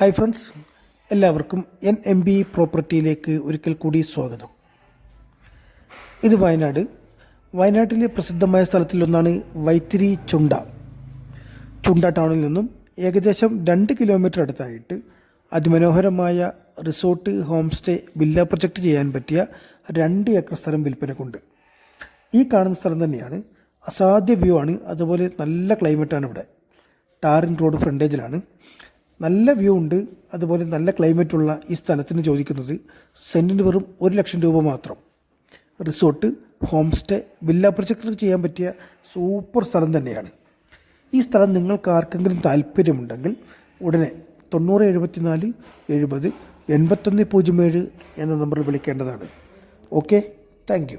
Hi friends എല്ലാവർക്കും N M B പ്രോപ്പർട്ടിയിലേക്ക് ഒരിക്കൽ കൂടി സ്വാഗതം. ഇത് വയനാട്. വയനാട്ടിലെ പ്രസിദ്ധമായ സ്ഥലത്തിലൊന്നാണ് വൈത്തിരി ചുണ്ട. ചുണ്ട ടൗണിൽ നിന്നും ഏകദേശം രണ്ട് കിലോമീറ്റർ അടുത്തായിട്ട് അതിമനോഹരമായ resort home stay villa project ചെയ്യാൻ പറ്റിയ രണ്ട് ഏക്കർ സ്ഥലം വിൽപ്പനക്കുണ്ട്. ഈ കാണുന്ന സ്ഥലം തന്നെയാണ്. അസാധ്യ വ്യൂ ആണ്. അതുപോലെ നല്ല ക്ലൈമറ്റാണ് ഇവിടെ. ടാറിൻ റോഡ് ഫ്രണ്ടേജിലാണ്. നല്ല വ്യൂ ഉണ്ട് അതുപോലെ നല്ല ക്ലൈമറ്റുള്ള ഈ സ്ഥലത്തിന് ചോദിക്കുന്നത് സെന്റിന് വെറും ഒരു ലക്ഷം രൂപ മാത്രം. Resort home stay villa project ചെയ്യാൻ പറ്റിയ സൂപ്പർ സ്ഥലം തന്നെയാണ്. ഈ സ്ഥലം നിങ്ങൾക്ക് ആർക്കെങ്കിലും താല്പര്യമുണ്ടെങ്കിൽ ഉടനെ തൊണ്ണൂറ് എഴുപത്തിനാല് എഴുപത് എൺപത്തൊന്ന് പൂജ്യം ഏഴ് എന്ന നമ്പറിൽ വിളിക്കേണ്ടതാണ്. Okay thank